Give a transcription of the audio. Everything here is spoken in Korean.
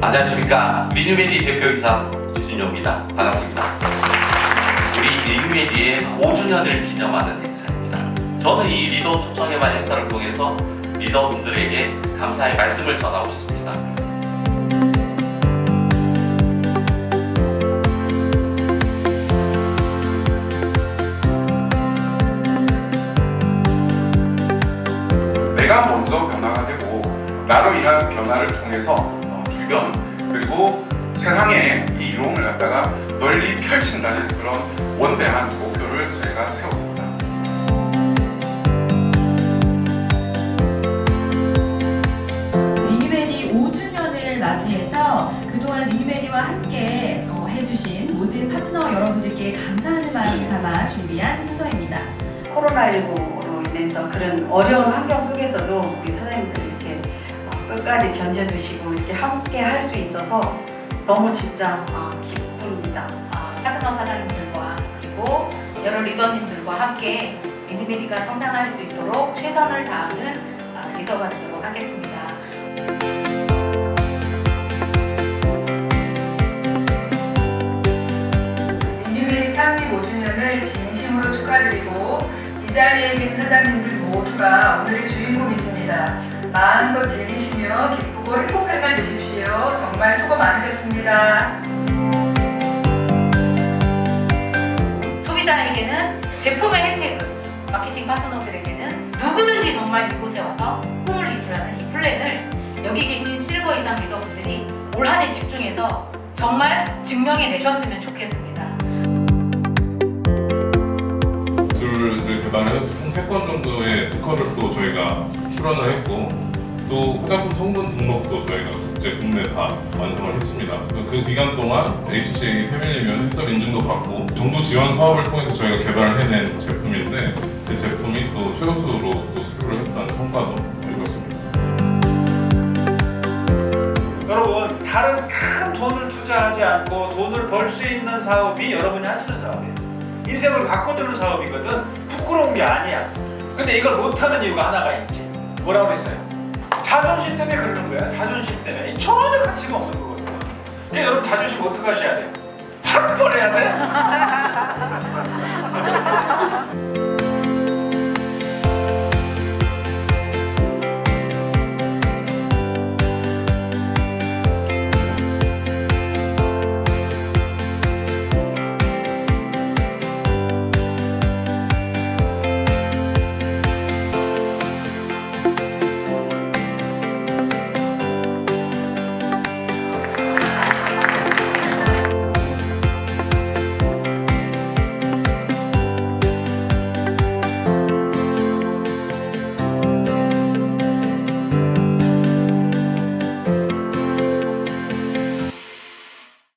안녕하십니까 리뉴메디 대표이사 주진호입니다. 반갑습니다. 우리 리뉴메디의 5주년을 기념하는 행사입니다. 저는 이 리더 초청 개발 행사를 통해서 리더분들에게 감사의 말씀을 전하고 싶습니다. 내가 먼저 변화가 되고 나로 인한 변화를 통해서 어, 주변 그리고 세상에 이 이론을 갖다가 널리 펼친다는 그런 원대한 목표를 저희가 세웠습니다. 리뉴메디 5주년을 맞이해서 그동안 리뉴메디와 함께 어, 해주신 모든 파트너 여러분들께 감사하는 마음을 담아 준비한 순서입니다. 코로나19로 인해서 그런 어려운 환경 속에서도 우리 사장님들이 끝까지 견뎌주시고 이렇게 함께 할 수 있어서 너무 진짜 아, 기쁩니다. 아, 파트너 사장님들과 그리고 여러 리더님들과 함께 리니메디가 성장할 수 있도록 최선을 다하는 아, 리더가 되도록 하겠습니다. 리뉴메리 창립 5주년을 진심으로 축하드리고 이 자리에 계신 사장님들 모두가 오늘의 주인공이십니다. 마음껏 즐기시며 기쁘고 행복한 날 되십시오. 정말 수고 많으셨습니다. 소비자에게는 제품의 혜택을, 마케팅 파트너들에게는 누구든지 정말 이곳에 와서 꿈을 이루라는 이 플랜을 여기 계신 실버 이상 리더분들이 올 한 해 집중해서 정말 증명해 내셨으면 좋겠습니다. 기술을 개발해서 총 3건 정도의 특허를 또 저희가 출원을 했고 또 화장품 성분 등록도 저희가 국제 국내 다 완성을 했습니다. 그- 그 기간 동안 HCA 패밀리면 해썹 인증도 받고 정부 지원 사업을 통해서 저희가 개발을 해낸 제품인데 그 제품이 또 최우수로 또 수료를 했다는 성과도 알고 있습니다. 여러분 다른 큰 돈을 투자하지 않고 돈을 벌 수 있는 사업이 여러분이 하시는 사업이에요. 인생을 바꿔주는 사업이거든. 부끄러운 게 아니야. 근데 이걸 못하는 이유가 하나가 있지. 뭐라고 그랬어요? 자존심 때문에 그러는 거야. 자존심 때문에. 전혀 가치가 없는 거거든요. 그러니까 여러분 자존심 어떻게 하셔야 돼요? 팍 버려야 돼.